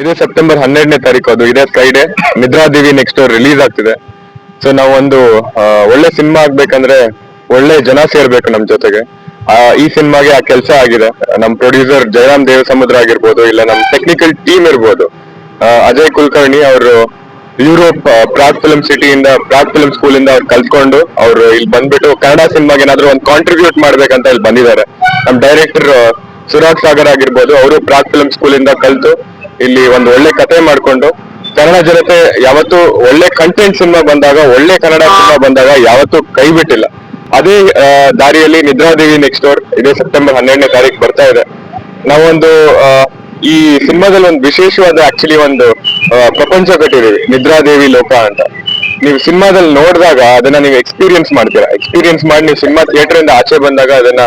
ಇದೇ ಸೆಪ್ಟೆಂಬರ್ ಹನ್ನೆರಡನೇ ತಾರೀಕು, ಅದು ಇದೇ ಫ್ರೈಡೆ ನಿದ್ರಾದೇವಿ ನೆಕ್ಸ್ಟ್ ರಿಲೀಸ್ ಆಗ್ತಿದೆ. ಸೊ ನಾವು ಒಂದು ಒಳ್ಳೆ ಸಿನಿಮಾ ಆಗ್ಬೇಕಂದ್ರೆ ಒಳ್ಳೆ ಜನ ಸೇರ್ಬೇಕು ನಮ್ ಜೊತೆಗೆ. ಈ ಸಿನಿಮಾಗೆ ಆ ಕೆಲಸ ಆಗಿದೆ. ನಮ್ ಪ್ರೊಡ್ಯೂಸರ್ ಜಯರಾಮ್ ದೇವಸಮುದ್ರ ಆಗಿರ್ಬೋದು, ಇಲ್ಲ ನಮ್ ಟೆಕ್ನಿಕಲ್ ಟೀಮ್ ಇರ್ಬೋದು. ಅಜಯ್ ಕುಲಕರ್ಣಿ ಅವರು ಯುರೋಪ್ ಪ್ರಾಗ್ ಫಿಲ್ಮ್ ಸಿಟಿಯಿಂದ ಪ್ರಾಗ್ ಫಿಲ್ಮ್ ಸ್ಕೂಲ್ ಇಂದ ಅವ್ರು ಕಲ್ತ್ಕೊಂಡು ಅವ್ರು ಇಲ್ಲಿ ಬಂದ್ಬಿಟ್ಟು ಕನ್ನಡ ಸಿನಿಮಾಗೆ ಏನಾದ್ರು ಒಂದು ಕಾಂಟ್ರಿಬ್ಯೂಟ್ ಮಾಡ್ಬೇಕಂತ ಇಲ್ಲಿ ಬಂದಿದ್ದಾರೆ. ನಮ್ ಡೈರೆಕ್ಟರ್ ಸುರಾಗ್ ಸಾಗರ್ ಆಗಿರ್ಬೋದು, ಅವರು ಪ್ರಾಗ್ ಫಿಲ್ಮ್ ಸ್ಕೂಲ್ ಇಂದ ಕಲ್ತು ಇಲ್ಲಿ ಒಂದು ಒಳ್ಳೆ ಕತೆ ಮಾಡ್ಕೊಂಡು ಕನ್ನಡ ಜನತೆ ಯಾವತ್ತು ಒಳ್ಳೆ ಕಂಟೆಂಟ್ ಸಿನಿಮಾ ಬಂದಾಗ, ಒಳ್ಳೆ ಕನ್ನಡ ಸಿನಿಮಾ ಬಂದಾಗ ಯಾವತ್ತೂ ಕೈ ಬಿಟ್ಟಿಲ್ಲ. ಅದೇ ದಾರಿಯಲ್ಲಿ ನಿದ್ರಾದೇವಿ ನೆಕ್ಸ್ಟ್ ಡೋರ್ ಇದೇ ಸೆಪ್ಟೆಂಬರ್ ಹನ್ನೆರಡನೇ ತಾರೀಕು ಬರ್ತಾ ಇದೆ. ನಾವೊಂದು ಈ ಸಿನಿಮಾದಲ್ಲಿ ಒಂದು ವಿಶೇಷವಾದ ಆಕ್ಚುಲಿ ಒಂದು ಪ್ರಪಂಚ ಕಟ್ಟಿದೀವಿ ನಿದ್ರಾದೇವಿ ಲೋಕ ಅಂತ. ನೀವು ಸಿನಿಮಾದಲ್ಲಿ ನೋಡಿದಾಗ ಅದನ್ನ ನೀವು ಎಕ್ಸ್ಪೀರಿಯನ್ಸ್ ಮಾಡ್ತೀರಾ? ಎಕ್ಸ್ಪೀರಿಯನ್ಸ್ ಮಾಡಿ ನೀವು ಸಿನಿಮಾ ಥಿಯೇಟರ್ ಇಂದ ಆಚೆ ಬಂದಾಗ ಅದನ್ನ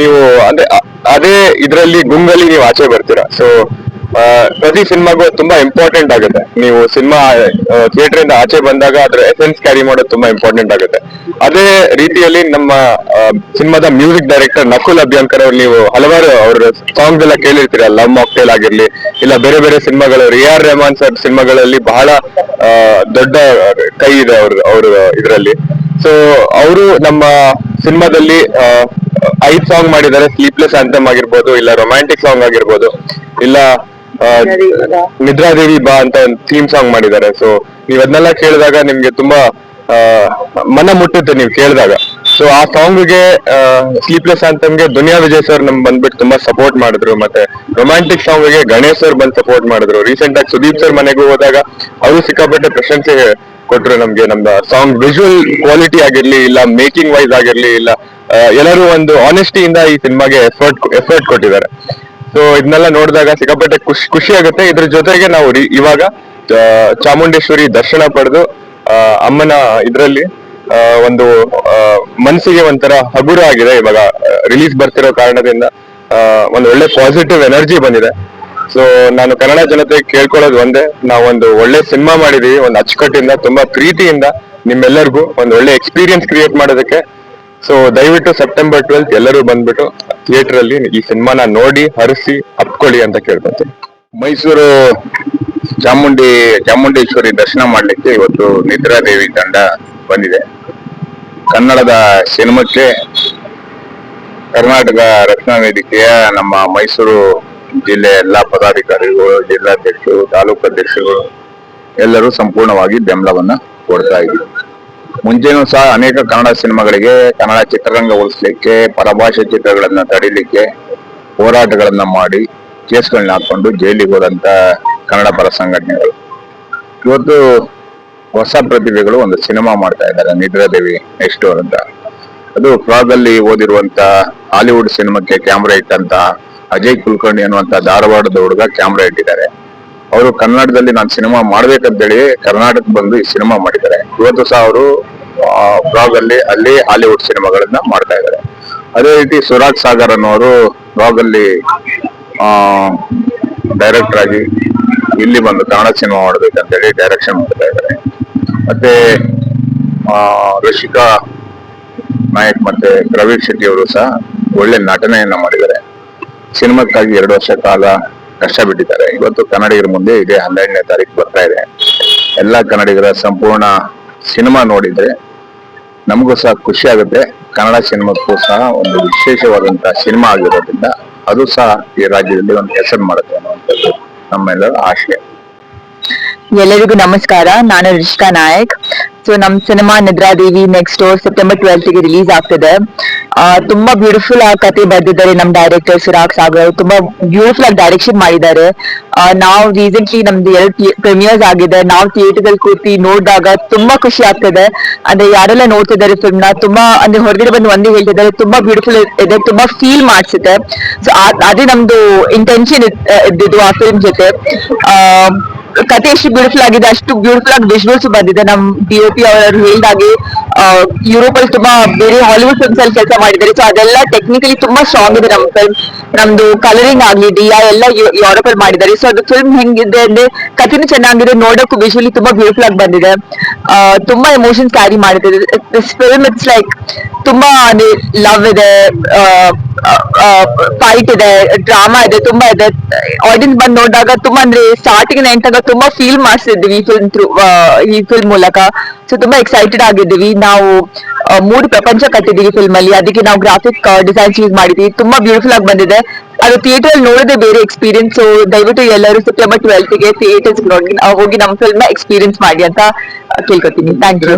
ನೀವು, ಅಂದ್ರೆ ಅದೇ ಇದರಲ್ಲಿ ಗುಂಗಲ್ಲಿ ನೀವು ಆಚೆ ಬರ್ತೀರಾ? ಸೊ ಪ್ರತಿ ಸಿನಿಮಾಗೂ ತುಂಬಾ ಇಂಪಾರ್ಟೆಂಟ್ ಆಗುತ್ತೆ. ನೀವು ಸಿನಿಮಾ ಥಿಯೇಟರ್ ಇಂದ ಆಚೆ ಬಂದಾಗ ಅದ್ರ ಎಸೆನ್ಸ್ ಕ್ಯಾರಿ ಮಾಡೋದು ತುಂಬಾ ಇಂಪಾರ್ಟೆಂಟ್ ಆಗುತ್ತೆ. ಅದೇ ರೀತಿಯಲ್ಲಿ ನಮ್ಮ ಸಿನಿಮಾದ ಮ್ಯೂಸಿಕ್ ಡೈರೆಕ್ಟರ್ ನಕುಲ್ ಅಭ್ಯಂಕರ್ ಅವ್ರು, ನೀವು ಹಲವಾರು ಅವ್ರ ಸಾಂಗ್ಸ್ ಎಲ್ಲ ಕೇಳಿರ್ತೀರ. ಲವ್ ಮಾಕ್ಟೇಲ್ ಆಗಿರ್ಲಿ, ಇಲ್ಲ ಬೇರೆ ಬೇರೆ ಸಿನಿಮಾಗಳು ರಿ ಆರ್ ರೆಹಮಾನ್ ಸರ್ ಸಿನಿಮಾಗಳಲ್ಲಿ ಬಹಳ ದೊಡ್ಡ ಕೈ ಇದೆ ಅವ್ರ ಅವ್ರ ಇದರಲ್ಲಿ. ಸೊ ಅವರು ನಮ್ಮ ಸಿನಿಮಾದಲ್ಲಿ ಐದ್ ಸಾಂಗ್ ಮಾಡಿದ್ದಾರೆ. ಸ್ಲೀಪ್ಲೆಸ್ ಆಂಥಮ್ ಆಗಿರ್ಬೋದು, ಇಲ್ಲ ರೊಮ್ಯಾಂಟಿಕ್ ಸಾಂಗ್ ಆಗಿರ್ಬೋದು, ಇಲ್ಲ ನಿದ್ರಾದೇವಿ ಬಾ ಅಂತ ಒಂದು ಥೀಮ್ ಸಾಂಗ್ ಮಾಡಿದ್ದಾರೆ. ಸೊ ನೀವ್ ಅದನ್ನೆಲ್ಲ ಕೇಳಿದಾಗ ನಿಮ್ಗೆ ತುಂಬಾ ಮನ ಮುಟ್ಟುತ್ತೆ ನೀವು ಕೇಳಿದಾಗ. ಸೊ ಆ ಸಾಂಗ್ಗೆ ಸ್ಲೀಪ್ಲೆಸ್ಗೆ ದುನಿಯಾ ವಿಜಯ್ ಸರ್ ನಮ್ ಬಂದ್ಬಿಟ್ಟು ತುಂಬಾ ಸಪೋರ್ಟ್ ಮಾಡಿದ್ರು. ಮತ್ತೆ ರೊಮ್ಯಾಂಟಿಕ್ ಸಾಂಗ್ಗೆ ಗಣೇಶ್ ಸರ್ ಬಂದ್ ಸಪೋರ್ಟ್ ಮಾಡಿದ್ರು. ರೀಸೆಂಟ್ ಆಗಿ ಸುದೀಪ್ ಸರ್ ಮನೆಗೆ ಹೋದಾಗ ಅವರು ಸಿಕ್ಕಾಪಟ್ಟೆ ಪ್ರಶಂಸೆ ಕೊಟ್ರು ನಮ್ಗೆ. ನಮ್ಮ ಸಾಂಗ್ ವಿಜುವಲ್ ಕ್ವಾಲಿಟಿ ಆಗಿರ್ಲಿ ಇಲ್ಲ ಮೇಕಿಂಗ್ ವೈಸ್ ಆಗಿರ್ಲಿ ಇಲ್ಲ ಎಲ್ಲರೂ ಒಂದು ಆನೆಸ್ಟಿಯಿಂದ ಈ ಸಿನಿಮಾಗೆ ಎಫರ್ಟ್ ಎಫರ್ಟ್ ಕೊಟ್ಟಿದ್ದಾರೆ. ಸೊ ಇದನ್ನೆಲ್ಲ ನೋಡಿದಾಗ ಸಿಕ್ಕಾಪಟ್ಟೆ ಖುಷಿ ಖುಷಿ ಆಗುತ್ತೆ. ಇದ್ರ ಜೊತೆಗೆ ನಾವು ಇವಾಗ ಚಾಮುಂಡೇಶ್ವರಿ ದರ್ಶನ ಪಡೆದು ಅಮ್ಮನ ಇದರಲ್ಲಿ ಒಂದು ಮನಸ್ಸಿಗೆ ಒಂಥರ ಹಗುರ ಆಗಿದೆ. ಇವಾಗ ರಿಲೀಸ್ ಬರ್ತಿರೋ ಕಾರಣದಿಂದ ಒಂದು ಒಳ್ಳೆ ಪಾಸಿಟಿವ್ ಎನರ್ಜಿ ಬಂದಿದೆ. ಸೊ ನಾನು ಕನ್ನಡ ಜನತೆ ಕೇಳ್ಕೊಳ್ಳೋದು ಒಂದೇ. ನಾವೊಂದು ಒಳ್ಳೆ ಸಿನಿಮಾ ಮಾಡಿದೀವಿ. ಒಂದು ಅಚ್ಚುಕಟ್ಟಿಂದ, ತುಂಬಾ ಪ್ರೀತಿಯಿಂದ ನಿಮ್ಮೆಲ್ಲರಿಗೂ ಒಂದು ಒಳ್ಳೆ ಎಕ್ಸ್ಪೀರಿಯನ್ಸ್ ಕ್ರಿಯೇಟ್ ಮಾಡೋದಕ್ಕೆ. ಸೊ ದಯವಿಟ್ಟು ಸೆಪ್ಟೆಂಬರ್ ಟ್ವೆಲ್ತ್ ಎಲ್ಲರೂ ಬಂದ್ಬಿಟ್ಟು ಥಿಯೇಟರ್ ಅಲ್ಲಿ ಈ ಸಿನಿಮಾನ ನೋಡಿ, ಹರಿಸಿ, ಅಪ್ಕೊಳ್ಳಿ ಅಂತ ಕೇಳ್ಕೊತೀನಿ. ಮೈಸೂರು ಚಾಮುಂಡಿ, ಚಾಮುಂಡೇಶ್ವರಿ ದರ್ಶನ ಮಾಡ್ಲಿಕ್ಕೆ ಇವತ್ತು ನಿದ್ರಾದೇವಿ ತಂಡ ಬಂದಿದೆ. ಕನ್ನಡದ ಸಿನಿಮಕ್ಕೆ ಕರ್ನಾಟಕ ರಕ್ಷಣಾ ವೇದಿಕೆಯ ನಮ್ಮ ಮೈಸೂರು ಜಿಲ್ಲೆ ಎಲ್ಲಾ ಪದಾಧಿಕಾರಿಗಳು, ಜಿಲ್ಲಾಧ್ಯಕ್ಷರು, ತಾಲೂಕು ಅಧ್ಯಕ್ಷರುಗಳು ಎಲ್ಲರೂ ಸಂಪೂರ್ಣವಾಗಿ ಬೆಂಬಲವನ್ನ ಕೊಡ್ತಾ ಇದ್ದೀವಿ. ಮುಂಚೆನೂ ಸಹ ಅನೇಕ ಕನ್ನಡ ಸಿನಿಮಾಗಳಿಗೆ ಕನ್ನಡ ಚಿತ್ರರಂಗ ಉಳಿಸ್ಲಿಕ್ಕೆ ಪರಭಾಷೆ ಚಿತ್ರಗಳನ್ನ ತಡಿಲಿಕ್ಕೆ ಹೋರಾಟಗಳನ್ನ ಮಾಡಿ ಕೇಸ್ಗಳನ್ನ ಹಾಕೊಂಡು ಜೈಲಿಗೆ ಹೋದಂತ ಕನ್ನಡ ಪರ ಸಂಘಟನೆಗಳು. ಇವತ್ತು ಹೊಸ ಪ್ರತಿಭೆಗಳು ಒಂದು ಸಿನಿಮಾ ಮಾಡ್ತಾ ಇದ್ದಾರೆ ನಿದ್ರಾದೇವಿ ನೆಕ್ಸ್ಟ್ ಅಂತ. ಅದು ಫ್ರಾಗ್ ಅಲ್ಲಿ ಓದಿರುವಂತ ಹಾಲಿವುಡ್ ಸಿನಿಮಾಕ್ಕೆ ಕ್ಯಾಮ್ರಾ ಇಟ್ಟಂತ ಅಜಯ್ ಕುಲಕರ್ಣಿ ಅನ್ನುವಂತ ಧಾರವಾಡದ ಹುಡುಗ ಕ್ಯಾಮ್ರಾ ಇಟ್ಟಿದ್ದಾರೆ. ಅವರು ಕನ್ನಡದಲ್ಲಿ ನಾನು ಸಿನಿಮಾ ಮಾಡ್ಬೇಕಂತೇಳಿ ಕರ್ನಾಟಕ ಬಂದು ಈ ಸಿನಿಮಾ ಮಾಡಿದ್ದಾರೆ. ಇವತ್ತು ಸಹ ಅವರು ಬ್ಲಾಗ್ ಅಲ್ಲಿ ಅಲ್ಲಿ ಹಾಲಿವುಡ್ ಸಿನಿಮಾಗಳನ್ನ ಮಾಡ್ತಾ ಇದ್ದಾರೆ. ಅದೇ ರೀತಿ ಸುರಾಜ್ ಸಾಗರ್ ಅನ್ನೋರು ಬ್ಲಾಗ್ ಅಲ್ಲಿ ಡೈರೆಕ್ಟರ್ ಆಗಿ ಇಲ್ಲಿ ಬಂದು ಕನ್ನಡ ಸಿನಿಮಾ ಮಾಡ್ಬೇಕಂತೇಳಿ ಡೈರೆಕ್ಷನ್ ಮಾಡ್ತಾ ಇದ್ದಾರೆ. ಮತ್ತೆ ಆ, ರಶಿಕಾ ನಾಯಕ್ ಮತ್ತೆ ಪ್ರವೀಣ್ ಶೆಟ್ಟಿ ಅವರು ಸಹ ಒಳ್ಳೆ ನಟನೆಯನ್ನ ಮಾಡಿದ್ದಾರೆ. ಸಿನಿಮಾಕ್ಕಾಗಿ ಎರಡು ವರ್ಷ ಕಾಲ ಕಷ್ಟ ಬಿಟ್ಟಿದ್ದಾರೆ ಇವತ್ತು ಕನ್ನಡಿಗರ ಮುಂದೆ ಇದೇ ಹನ್ನೆರಡನೇ ತಾರೀಕು ಬರ್ತಾ ಇದೆ. ಎಲ್ಲಾ ಕನ್ನಡಿಗರ ಸಂಪೂರ್ಣ ಸಿನಿಮಾ ನೋಡಿದ್ರೆ ನಮಗೂ ಸಹ ಖುಷಿ ಆಗುತ್ತೆ. ಕನ್ನಡ ಸಿನಿಮಾಕ್ಕೂ ಸಹ ಒಂದು ವಿಶೇಷವಾದಂತಹ ಸಿನಿಮಾ ಆಗಿರೋದ್ರಿಂದ ಅದು ಸಹ ಈ ರಾಜ್ಯದಲ್ಲಿ ಒಂದು ಹೆಸರು ಮಾಡುತ್ತೆ ಅನ್ನುವಂಥದ್ದು ನಮ್ಮೆಲ್ಲರ ಆಶಯ. ಎಲ್ಲರಿಗೂ ನಮಸ್ಕಾರ. ನಾನು ರಿಷ್ಕಾ ನಾಯಕ್. ಸೊ ನಮ್ ಸಿನಿಮಾ ನಿದ್ರಾದೇವಿ ನೆಕ್ಸ್ಟ್ ಸೆಪ್ಟೆಂಬರ್ ಟ್ವೆಲ್ತ್ಗೆ ರಿಲೀಸ್ ಆಗ್ತಿದೆ. ತುಂಬಾ ಬ್ಯೂಟಿಫುಲ್ ಆ ಕತೆ ಬರೆದಿದ್ದಾರೆ ನಮ್ ಡೈರೆಕ್ಟರ್ ಸುರಾಗ್ ಸಾಗರ್ ತುಂಬಾ ಬ್ಯೂಟಿಫುಲ್ ಆಗಿ ಡೈರೆಕ್ಷನ್ ಮಾಡಿದ್ದಾರೆ. ನಾವು ರೀಸೆಂಟ್ಲಿ ನಮ್ದು ಎರಡು ಪ್ರೀಮಿಯರ್ಸ್ ಆಗಿದೆ. ನಾವು ಥಿಯೇಟರ್ ಅಲ್ಲಿ ಕೂತಿ ನೋಡಿದಾಗ ತುಂಬಾ ಖುಷಿ ಆಗ್ತದೆ. ಅಂದ್ರೆ ಯಾರೆಲ್ಲ ನೋಡ್ತಿದ್ದಾರೆ ಫಿಲ್ಮ್ನ, ತುಂಬಾ, ಅಂದ್ರೆ ಹೊರಗಡೆ ಬಂದು ಒಂದೇ ಹೇಳ್ತಿದ್ದಾರೆ, ತುಂಬಾ ಬ್ಯೂಟಿಫುಲ್ ಇದೆ, ತುಂಬಾ ಫೀಲ್ ಮಾಡಿಸುತ್ತೆ. ಸೊ ಅದೇ ನಮ್ದು ಇಂಟೆನ್ಷನ್ ಇದ್ದಿದ್ದು ಆ ಫಿಲ್ಮ್ ಜೊತೆ. ಕತೆ ಎಷ್ಟು ಬ್ಯೂಟಿಫುಲ್ ಆಗಿದೆ ಅಷ್ಟು ಬ್ಯೂಟಿಫುಲ್ ಆಗಿ ವಿಜುವಲ್ಸ್ ಬಂದಿದೆ. ನಮ್ ಡಿ ಒ ಪಿ ಅವರು ಯುರೋಪ್ ಅಲ್ಲಿ ತುಂಬಾ ಬೇರೆ ಹಾಲಿವುಡ್ ಫಿಲ್ಮ್ಸ್ ಅಲ್ಲಿ ಕೆಲಸ ಮಾಡಿದ್ದಾರೆ. ಸೊ ಅದೆಲ್ಲ ಟೆಕ್ನಿಕಲಿ ತುಂಬಾ ಸ್ಟ್ರಾಂಗ್ ಇದೆ ನಮ್ಮ ಫಿಲ್ಮ್ ನಮ್ದು ಕಲರಿಂಗ್ ಆಗ್ಲಿ ಡಿಯಾ ಎಲ್ಲ ಯುರೋಪ್ ಅಲ್ಲಿ ಮಾಡಿದ್ದಾರೆ. ಸೊ ಅದು ಫಿಲ್ಮ್ ಹೆಂಗಿದೆ ಅಂದ್ರೆ ಕಥೆನೂ ಚೆನ್ನಾಗಿದೆ, ನೋಡೋಕ್ಕೂ ವಿಜುವಲಿ ತುಂಬಾ ಬ್ಯೂಟಿಫುಲ್ ಆಗಿ ಬಂದಿದೆ. ತುಂಬಾ ಎಮೋಷನ್ಸ್ ಕ್ಯಾರಿ ಮಾಡಿದೆ ದಿಸ್ ಫಿಲ್ಮ್ ಇಟ್ಸ್ ಲೈಕ್ ತುಂಬಾ ಲವ್ ಇದೆ ಫೈಟ್ ಇದೆ ಡ್ರಾಮಾ ಇದೆ, ತುಂಬಾ ಇದೆ. ಆಡಿಯನ್ಸ್ ಬಂದ್ ನೋಡಿದಾಗ ತುಂಬಾ ಅಂದ್ರೆ ಸ್ಟಾರ್ಟಿಂಗ್ ತನಕ ತುಂಬಾ ಫೀಲ್ ಮಾಡಿಸಿದ್ವಿ ಈ ಫಿಲ್ಮ್ ಥ್ರೂ ಈ ಫಿಲ್ಮ್ ಮೂಲಕ. ಸೊ ತುಂಬಾ ಎಕ್ಸೈಟೆಡ್ ಆಗಿದ್ದೀವಿ. ನಾವು ಮೂರು ಪ್ರಪಂಚ ಕಟ್ಟಿದೀವಿ ಫಿಲ್ಮ್ ಅಲ್ಲಿ ಅದಕ್ಕೆ ನಾವು ಗ್ರಾಫಿಕ್ ಡಿಸೈನ್ಸ್ ಯೂಸ್ ಮಾಡಿದ್ವಿ ತುಂಬಾ ಬ್ಯೂಟಿಫುಲ್ ಆಗಿ ಬಂದಿದೆ. ಅದು ಥಿಯೇಟರ್ ಅಲ್ಲಿ ನೋಡೋದೇ ಬೇರೆ ಎಕ್ಸ್ಪೀರಿಯನ್ಸ್ ಸೊ ದಯವಿಟ್ಟು ಎಲ್ಲರೂ ಸೆಪ್ಟೆಂಬರ್ ಟ್ವೆಲ್ತ್ಗೆ ಥಿಯೇಟರ್ಸ್ ಹೋಗಿ ನಮ್ಮ ಫಿಲ್ಮ್ ಎಕ್ಸ್ಪೀರಿಯನ್ಸ್ ಮಾಡಿ ಅಂತ ಕೇಳ್ಕೊತೀನಿ. Thank you